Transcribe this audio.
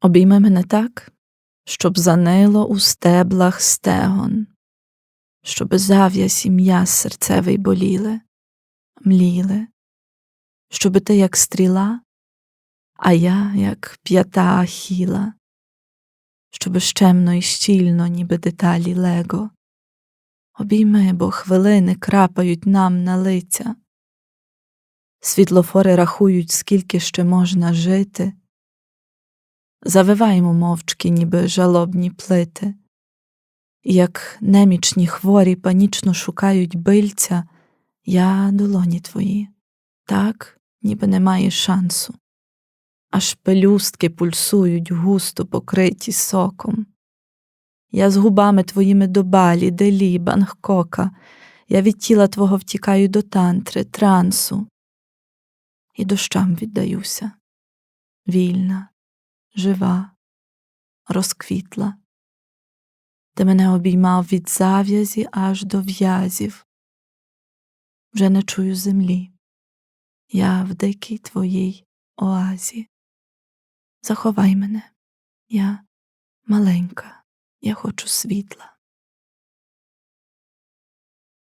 Обійми мене так, щоб занило у стеблах стегон, щоб зав'язь і м'яз серцевий боліли, мліли, щоби ти як стріла, а я як п'ята ахіла, щоби щемно і щільно, ніби деталі лего. Обійми, бо хвилини крапають нам на лиця. Світлофори рахують, скільки ще можна жити. Завиваємо мовчки, ніби жалобні плити, як немічні хворі панічно шукають бильця, я долоні твої, так, ніби немає шансу, аж пелюстки пульсують густо покриті соком. Я з губами твоїми до балі, делі, Бангкока, я від тіла твого втікаю до тантри, трансу, і дощам віддаюся, вільна, жива, розквітла. Ти мене обіймав від зав'язі аж до в'язів. Вже не чую землі, я в дикій твоїй оазі. Заховай мене, я маленька, я хочу світла.